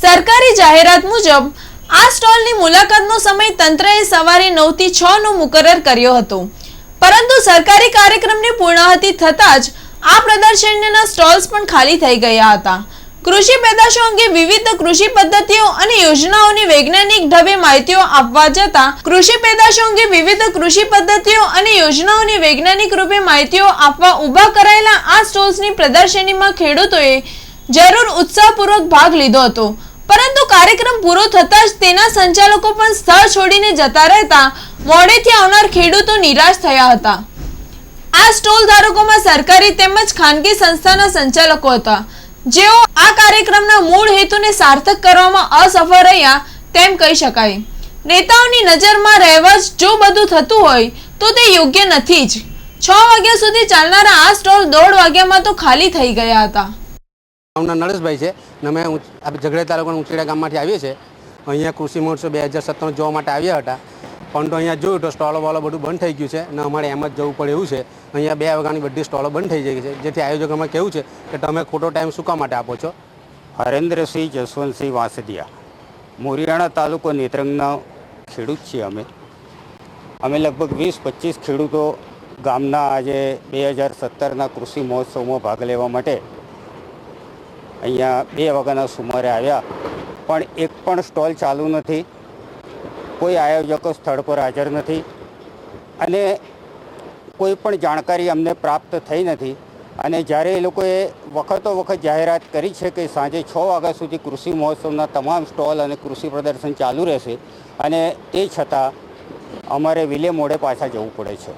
સરકારી જાહેરાત મુજબ, આ સ્ટોલની મુલાકાતનો સમય તંત્રએ સવારે નવથી છ નો મુકરર કર્યો હતો. પરંતુ સરકારી કાર્યક્રમની પૂર્ણાહતિ થતાં જ આ પ્રદર્શનના સ્ટોલ્સ પણ ખાલી થઈ ગયા હતા. કૃષિ પેદાશો અંગે વિવિધ કૃષિ પદ્ધતિઓ અને યોજનાઓની વૈજ્ઞાનિક ઢબે માહિતીઓ આપવા જતાં કૃષિ પેદાશો અંગે વિવિધ કૃષિ પદ્ધતિઓ અને યોજનાઓની વૈજ્ઞાનિક રૂપે માહિતીઓ આપવા ઊભા કરાયેલા આ સ્ટોલ્સની પ્રદર્શનીમાં ખેડૂતોએ જરૂર ઉત્સાહપૂર્વક ભાગ લીધો હતો. પરંતુ કાર્યક્રમ પૂરો થતાં જ તેના સંચાલકો પણ સ્થળ છોડીને જતા રહેતા મોડેથી આવનાર ખેડૂતો નિરાશ થયા હતા. આ સ્ટોલ ધારકોમાં સરકારી તેમજ ખાનગી સંસ્થાના સંચાલકો હતા. જેઓ આ કાર્યક્રમના મૂળ હેતુને સાર્થક કરવામાં અસફળ રહ્યા તેમ કહી શકાય. નેતાઓની નજરમાં રહેવા જ બધું થતું હોય તો તે યોગ્ય નથી જ. છ વાગ્યા સુધી ચાલનારા આ સ્ટોલ દોઢ વાગ્યામાં તો ખાલી થઈ ગયા હતા. મારું નામ નરેશભાઈ છે અને અમે આપણે ઝઘડા તાલુકાના ઉંચેડા ગામમાંથી આવીએ છીએ. અહીંયા કૃષિ મહોત્સવ બે હજાર સત્તર જોવા માટે આવ્યા હતા. પણ તો અહીંયા જોયું તો સ્ટોલો બોલો બધું બંધ થઈ ગયું છે અને અમારે એમ જ જવું પડે એવું છે. અહીંયા બે વાગ્યાની બધી સ્ટોલો બંધ થઈ ગઈ છે. જેથી આયોજકોમાં કેવું છે કે તમે ખોટો ટાઈમ શું કામ માટે આપો છો? હરેન્દ્રસિંહ જસવંતસિંહ વાંસદિયા. મોરિયાણા તાલુકો નેત્રંગના ખેડૂત છીએ અમે. અમે લગભગ વીસ પચીસ ખેડૂતો ગામના આજે બે હજાર સત્તરના કૃષિ મહોત્સવમાં ભાગ લેવા માટે અહીંયા બે વાગ્યાના સુમારે આવ્યા. પણ એક પણ સ્ટોલ ચાલુ નથી. કોઈ આયોજકો સ્થળ પર હાજર નથી. અને કોઈ પણ જાણકારી અમને પ્રાપ્ત થઈ નથી. અને જ્યારે એ લોકોએ વખતો વખત જાહેરાત કરી છે કે સાંજે છ વાગ્યા સુધી કૃષિ મહોત્સવના તમામ સ્ટોલ અને કૃષિ પ્રદર્શન ચાલુ રહેશે, અને તે છતાં અમારે વિલે મોડે પાછા જવું પડે છે.